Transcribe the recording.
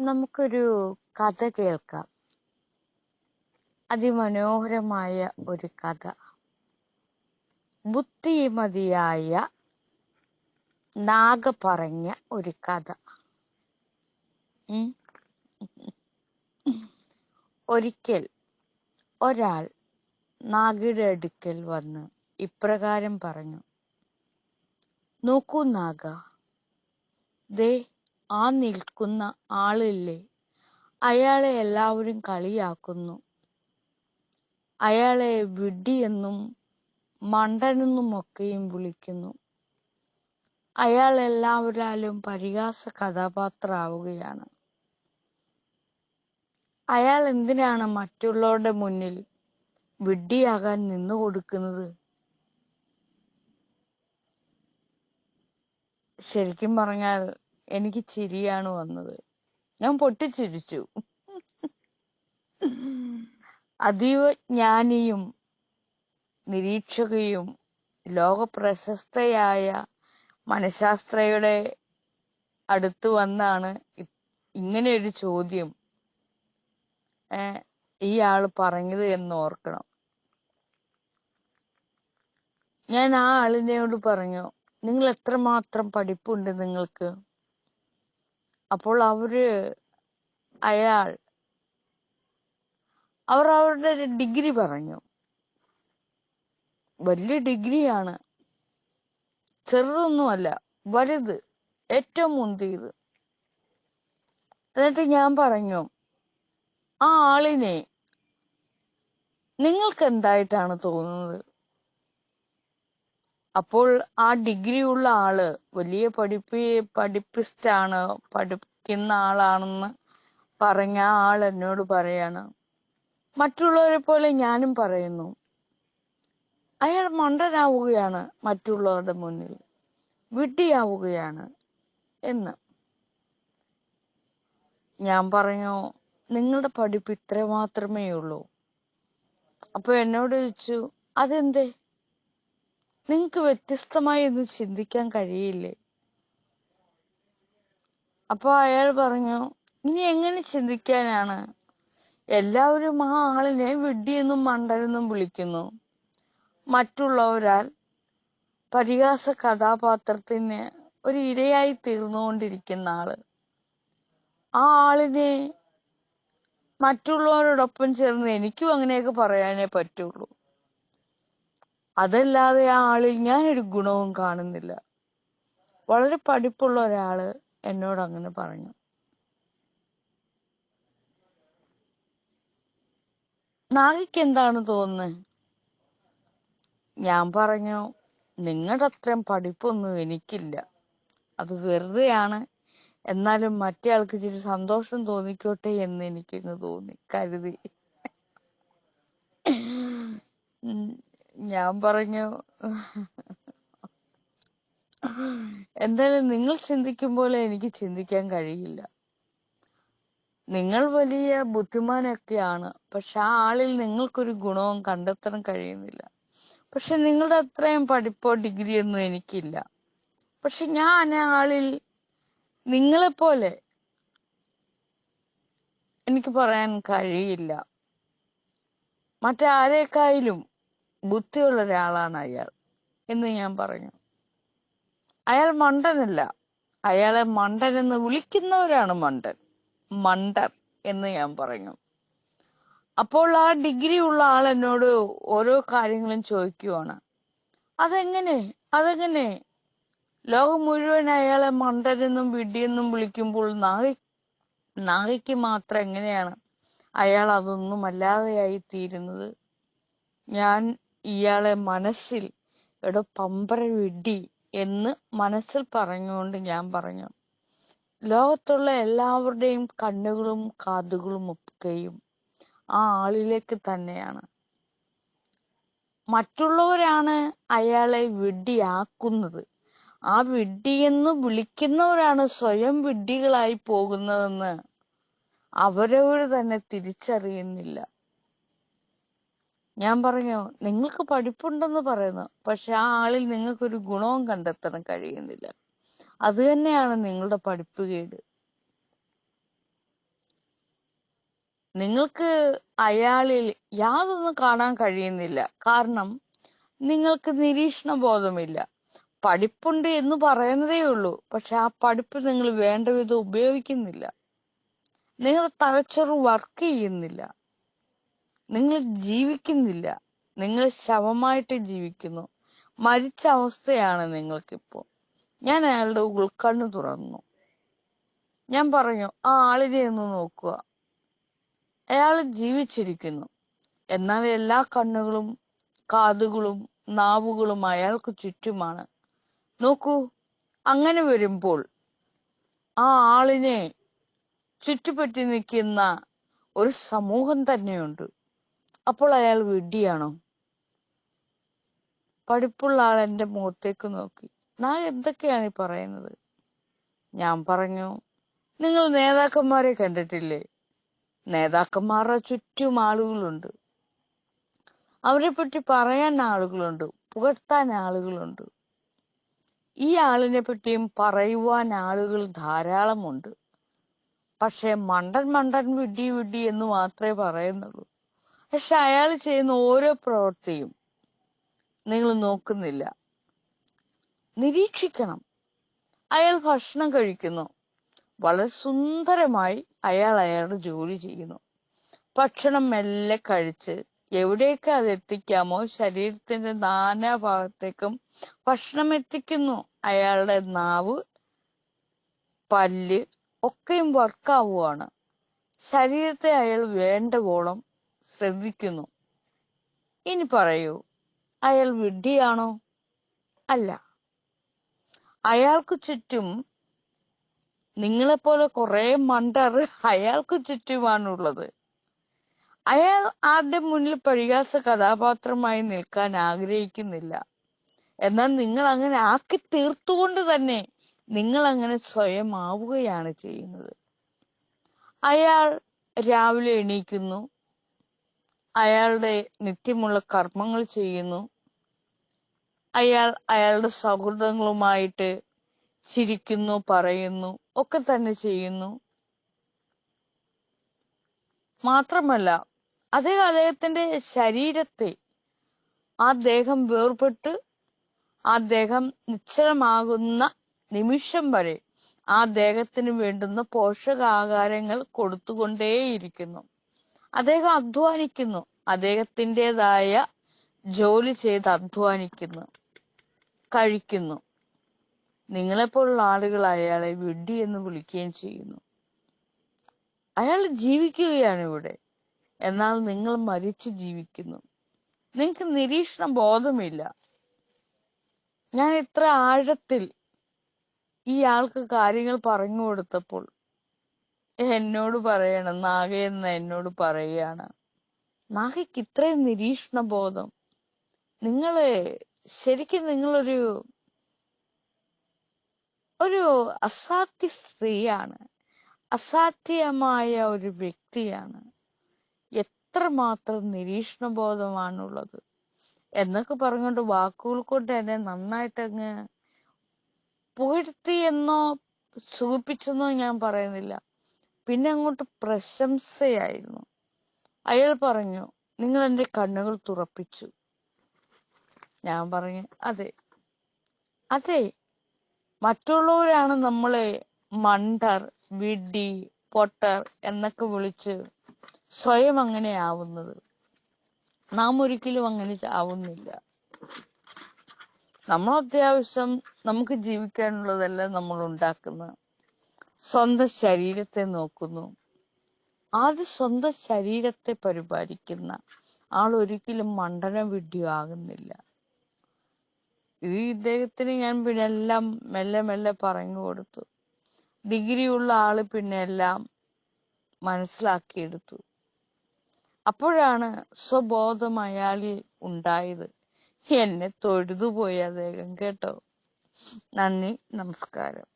നമുക്കൊരു കഥ കേൾക്കാം. അതിമനോഹരമായ ഒരു കഥ. ബുദ്ധിമതിയായ നാഗ പറഞ്ഞ ഒരു കഥ. ഒരിക്കൽ ഒരാൾ നാഗയുടെ അടുക്കൽ വന്ന് ഇപ്രകാരം പറഞ്ഞു. നോക്കൂ നാഗ. ദേ ആ നിൽക്കുന്ന ആളില്ലേ? അയാളെ എല്ലാവരും കളിയാക്കുന്നു. അയാളെ വിഡ്ഢിയെന്നും മണ്ടനെന്നുമൊക്കെയും വിളിക്കുന്നു. അയാൾ എല്ലാവരാലും പരിഹാസ കഥാപാത്രമാവുകയാണ്. അയാൾ എന്തിനാണ് മറ്റുള്ളവരുടെ മുന്നിൽ വിഡ്ഢിയാകാൻ നിന്നു കൊടുക്കുന്നത്? ശരിക്കും പറഞ്ഞാൽ എനിക്ക് ചിരിയാണ് വന്നത്. ഞാൻ പൊട്ടിച്ചിരിച്ചു. അതീവ ജ്ഞാനിയും നിരീക്ഷകയും ലോകപ്രശസ്തയായ മനഃശാസ്ത്രയുടെ അടുത്ത് വന്നാണ് ഇങ്ങനെ ഒരു ചോദ്യം ഈ ആൾ പറഞ്ഞത് എന്ന് ഓർക്കണം. ഞാൻ ആ ആളിനോട് പറഞ്ഞു നിങ്ങൾ എത്രമാത്രം പഠിപ്പുണ്ട് നിങ്ങൾക്ക്? അപ്പോൾ അവർ അയാൾ അവർ അവരുടെ ഡിഗ്രി പറഞ്ഞു. വലിയ ഡിഗ്രിയാണ് ചെറുതൊന്നുമല്ല വലുത് ഏറ്റവും മുന്തിയത്. എന്നിട്ട് ഞാൻ പറഞ്ഞു ആ ആളിനെ നിങ്ങൾക്ക് എന്തായിട്ടാണ് തോന്നുന്നത്? അപ്പോൾ ആ ഡിഗ്രി ഉള്ള ആൾ വലിയ പഠിപ്പി പഠിപ്പിസ്റ്റാണ് പഠിക്കുന്ന ആളാണെന്ന് പറഞ്ഞ ആ ആൾ എന്നോട് പറയാണ്. മറ്റുള്ളവരെ പോലെ ഞാനും പറയുന്നു. അയാൾ മണ്ടനാവുകയാണ് മറ്റുള്ളവരുടെ മുന്നിൽ. വിഡ്ഢിയാവുകയാണ് എന്ന്. ഞാൻ പറഞ്ഞു നിങ്ങളുടെ പഠിപ്പ് ഇത്ര മാത്രമേ ഉള്ളൂ അപ്പൊ എന്നോട് ചോദിച്ചു അതെന്തേ? നിങ്ങക്ക് വ്യത്യസ്തമായി ഒന്ന് ചിന്തിക്കാൻ കഴിയില്ലേ? അപ്പൊ അയാൾ പറഞ്ഞു ഇനി എങ്ങനെ ചിന്തിക്കാനാണ്? എല്ലാവരും ആ ആളിനെ വിഡ്ഢിയെന്നും മണ്ടനെന്നും വിളിക്കുന്നു. മറ്റുള്ളവരാൽ പരിഹാസ കഥാപാത്രത്തിന് ഒരു ഇരയായി തീർന്നുകൊണ്ടിരിക്കുന്ന ആൾ. ആ ആളിനെ മറ്റുള്ളവരോടൊപ്പം ചേർന്ന് എനിക്കും അങ്ങനെയൊക്കെ പറയാനേ പറ്റുള്ളൂ. അതല്ലാതെ ആ ആളിൽ ഒരു ഗുണവും കാണുന്നില്ല. വളരെ പഠിപ്പുള്ള ഒരാൾ എന്നോട് അങ്ങനെ പറഞ്ഞു. നാഗയ്ക്ക് എന്താണ് തോന്നുന്നത് ഞാൻ പറഞ്ഞു നിങ്ങളുടെ അത്രയും പഠിപ്പൊന്നും എനിക്കില്ല. അത് വെറുതെയാണ്. എന്നാലും മറ്റേ ആൾക്ക് ഇച്ചിരി സന്തോഷം തോന്നിക്കോട്ടെ എന്ന് എനിക്കങ്ങ് തോന്നി. കരുതി. ഞാൻ പറഞ്ഞു. എന്തായാലും നിങ്ങൾ ചിന്തിക്കും പോലെ എനിക്ക് ചിന്തിക്കാൻ കഴിയില്ല. നിങ്ങൾ വലിയ ബുദ്ധിമാനൊക്കെയാണ് പക്ഷെ ആ ആളിൽ നിങ്ങൾക്കൊരു ഗുണവും കണ്ടെത്താൻ കഴിയുന്നില്ല. പക്ഷെ നിങ്ങളുടെ അത്രയും പഠിപ്പോ ഡിഗ്രിയൊന്നും എനിക്കില്ല. പക്ഷെ ഞാൻ ആ ആളിൽ നിങ്ങളെപ്പോലെ എനിക്ക് പറയാൻ കഴിയില്ല. മറ്റാരേക്കായാലും ബുദ്ധിയുള്ള ഒരാളാണ് അയാൾ എന്ന് ഞാൻ പറഞ്ഞു. അയാൾ മണ്ടനല്ല. അയാളെ മണ്ടൻ എന്ന് വിളിക്കുന്നവരാണ് മണ്ടൻ. മണ്ടർ എന്ന് ഞാൻ പറഞ്ഞു. അപ്പോൾ ആ ഡിഗ്രി ഉള്ള ആൾ എന്നോട് ഓരോ കാര്യങ്ങളും ചോദിക്കുവാണ്. അതെങ്ങനെ? അതെങ്ങനെ? ലോകം മുഴുവൻ അയാളെ മണ്ടനെന്നും വിഡിയെന്നും വിളിക്കുമ്പോൾ നാഗ നാഗയ്ക്ക് മാത്രം എങ്ങനെയാണ് അയാൾ അതൊന്നും അല്ലാതെയായി തീരുന്നത്? ഞാൻ ഇയാളെ മനസ്സിൽ എടോ പമ്പര വിടി എന്ന് മനസ്സിൽ പറഞ്ഞുകൊണ്ട് ഞാൻ പറഞ്ഞു. ലോകത്തുള്ള എല്ലാവരുടെയും കണ്ണുകളും കാതുകളും ഒക്കെയും ആ ആളിലേക്ക് തന്നെയാണ്. മറ്റുള്ളവരാണ് അയാളെ വിഡ്ഢിയാക്കുന്നത്. ആ വിഡ്ഢിയെന്ന് വിളിക്കുന്നവരാണ് സ്വയം വിഡ്ഢികളായി പോകുന്നതെന്ന് അവരവർ തന്നെ തിരിച്ചറിയുന്നില്ല. ഞാൻ പറഞ്ഞു നിങ്ങൾക്ക് പഠിപ്പുണ്ടെന്ന് പറയുന്നു പക്ഷെ ആ ആളിൽ നിങ്ങൾക്കൊരു ഗുണവും കണ്ടെത്താൻ കഴിയുന്നില്ല. അത് തന്നെയാണ് നിങ്ങളുടെ പഠിപ്പ് കേട്. നിങ്ങൾക്ക് അയാളിൽ യാതൊന്നും കാണാൻ കഴിയുന്നില്ല. കാരണം നിങ്ങൾക്ക് നിരീക്ഷണ ബോധമില്ല പഠിപ്പുണ്ട് എന്ന് പറയുന്നതേ ഉള്ളൂ പക്ഷെ ആ പഠിപ്പ് നിങ്ങൾ വേണ്ട വിധം ഉപയോഗിക്കുന്നില്ല. നിങ്ങളുടെ തലച്ചോറ് വർക്ക് ചെയ്യുന്നില്ല. നിങ്ങൾ ജീവിക്കുന്നില്ല. നിങ്ങൾ ശവമായിട്ട് ജീവിക്കുന്നു. മരിച്ച അവസ്ഥയാണ് നിങ്ങൾക്കിപ്പോ ഞാൻ അയാളുടെ ഉൾക്കണ്ണ് തുറന്നു. ഞാൻ പറഞ്ഞു ആ ആളിനെ ഒന്ന് നോക്കുക. അയാൾ ജീവിച്ചിരിക്കുന്നു. എന്നാൽ എല്ലാ കണ്ണുകളും കാതുകളും നാവുകളും അയാൾക്ക് ചുറ്റുമാണ്. നോക്കൂ അങ്ങനെ വരുമ്പോൾ ആ ആളിനെ ചുറ്റുപറ്റി നിൽക്കുന്ന ഒരു സമൂഹം തന്നെയുണ്ട്. അപ്പോൾ അയാൾ വിഡ്ഢിയാണോ? പഠിപ്പുള്ള ആൾ എന്റെ മുഖത്തേക്ക് നോക്കി. ഞാൻ എന്തൊക്കെയാണ് ഈ പറയുന്നത്? ഞാൻ പറഞ്ഞു നിങ്ങൾ നേതാക്കന്മാരെ കണ്ടിട്ടില്ലേ? നേതാക്കന്മാരുടെ ചുറ്റും ആളുകളുണ്ട്. അവരെ പറ്റി പറയാൻ ആളുകളുണ്ട് പുകഴ്ത്താൻ ആളുകളുണ്ട്. ഈ ആളിനെ പറ്റിയും പറയുവാൻ ആളുകൾ ധാരാളമുണ്ട്. പക്ഷെ മണ്ടൻ മണ്ടൻ വിഡ്ഢി വിഡ്ഢി എന്ന് മാത്രമേ പറയുന്നുള്ളൂ. പക്ഷെ അയാൾ ചെയ്യുന്ന ഓരോ പ്രവൃത്തിയും നിങ്ങൾ നോക്കുന്നില്ല. നിരീക്ഷിക്കണം. അയാൾ ഭക്ഷണം കഴിക്കുന്നു. വളരെ സുന്ദരമായി അയാൾ അയാളുടെ ജോലി ചെയ്യുന്നു. ഭക്ഷണം മെല്ലെ കഴിച്ച് എവിടെയൊക്കെ അത് എത്തിക്കാമോ? ശരീരത്തിന്റെ നാനാ ഭാഗത്തേക്കും ഭക്ഷണം എത്തിക്കുന്നു. അയാളുടെ നാവ് പല്ല് ഒക്കെയും വർക്കാവുകയാണ് ശരീരത്തെ അയാൾ വേണ്ടവോളം ശ്രദ്ധിക്കുന്നു. ഇനി പറയൂ അയാൾ വിഡ്ഢിയാണോ? അല്ല. അയാൾക്ക് ചുറ്റും നിങ്ങളെപ്പോലെ കുറെ മണ്ടർ അയാൾക്ക് ചുറ്റുമാണുള്ളത്. അയാൾ ആരുടെ മുന്നിൽ പരിഹാസ കഥാപാത്രമായി നിൽക്കാൻ ആഗ്രഹിക്കുന്നില്ല. എന്നാൽ നിങ്ങൾ അങ്ങനെ ആക്കി തീർത്തുകൊണ്ട് തന്നെ നിങ്ങൾ അങ്ങനെ സ്വയം ആവുകയാണ് ചെയ്യുന്നത്. അയാൾ രാവിലെ എണീക്കുന്നു. അയാളുടെ നിത്യമുള്ള കർമ്മങ്ങൾ ചെയ്യുന്നു. അയാൾ അയാളുടെ സൗഹൃദങ്ങളുമായിട്ട് ചിരിക്കുന്നു പറയുന്നു ഒക്കെ തന്നെ ചെയ്യുന്നു. മാത്രമല്ല അതേ അദ്ദേഹത്തിന്റെ ശരീരത്തെ ആ ദേഹം വേർപെട്ട് ആ ദേഹം നിശ്ചലമാകുന്ന നിമിഷം വരെ ആ ദേഹത്തിന് വേണ്ടുന്ന പോഷകാഹാരങ്ങൾ കൊടുത്തുകൊണ്ടേയിരിക്കുന്നു. അദ്ദേഹം അധ്വാനിക്കുന്നു. അദ്ദേഹത്തിന്റെതായ ജോലി ചെയ്ത് അധ്വാനിക്കുന്നു. കഴിക്കുന്നു. നിങ്ങളെപ്പോലുള്ള ആളുകൾ അയാളെ വിഡ്ഢി എന്ന് വിളിക്കുകയും ചെയ്യുന്നു. അയാൾ ജീവിക്കുകയാണ് ഇവിടെ. എന്നാൽ നിങ്ങൾ മരിച്ചു ജീവിക്കുന്നു. നിങ്ങൾക്ക് നിരീക്ഷണ ബോധമില്ല. ഞാൻ ഇത്ര ആഴത്തിൽ ഈ ആൾക്ക് കാര്യങ്ങൾ പറഞ്ഞു കൊടുത്തപ്പോൾ എന്നോട് പറയണം. നാഗ എന്ന് എന്നോട് പറയുകയാണ് നാഗയ്ക്ക് ഇത്രയും നിരീക്ഷണ ബോധം നിങ്ങൾ ശരിക്കും നിങ്ങളൊരു ഒരു അസാധ്യ സ്ത്രീയാണ്. അസാധ്യമായ ഒരു വ്യക്തിയാണ്. എത്രമാത്രം നിരീക്ഷണ ബോധമാണുള്ളത് എന്നൊക്കെ പറഞ്ഞുകൊണ്ട് വാക്കുകൾ കൊണ്ട് എന്നെ നന്നായിട്ട് അങ്ങ് പുകഴ്ത്തി എന്നോ സുഖിപ്പിച്ചെന്നോ ഞാൻ പറയുന്നില്ല. പിന്നെ അങ്ങോട്ട് പ്രശംസയായിരുന്നു. അയാൾ പറഞ്ഞു നിങ്ങൾ എന്റെ കണ്ണുകൾ തുറപ്പിച്ചു. ഞാൻ പറഞ്ഞു അതെ. അതെ മറ്റുള്ളവരാണ് നമ്മളെ മണ്ടർ വിഡി പൊട്ടർ എന്നൊക്കെ വിളിച്ച് സ്വയം അങ്ങനെ ആവുന്നത്. നാം ഒരിക്കലും അങ്ങനെ ആവുന്നില്ല. നമ്മൾ അത്യാവശ്യം നമുക്ക് ജീവിക്കാനുള്ളതെല്ലാം നമ്മൾ ഉണ്ടാക്കുന്നത് സ്വന്തം ശരീരത്തെ നോക്കുന്നു. ആദ്യം സ്വന്തം ശരീരത്തെ പരിപാലിക്കുന്ന ആൾ ഒരിക്കലും മണ്ടന വിഡ്ഢിയോ ആകുന്നില്ല. ഇത് ഇദ്ദേഹത്തിന് ഞാൻ പിന്നെ എല്ലാം മെല്ലെ മെല്ലെ പറഞ്ഞു കൊടുത്തു. ഡിഗ്രി ഉള്ള ആൾ പിന്നെ എല്ലാം മനസ്സിലാക്കിയെടുത്തു. അപ്പോഴാണ് സ്വബോധം അയാളിൽ ഉണ്ടായത്. എന്നെ തൊഴുതുപോയി അദ്ദേഹം കേട്ടോ. നന്ദി നമസ്കാരം.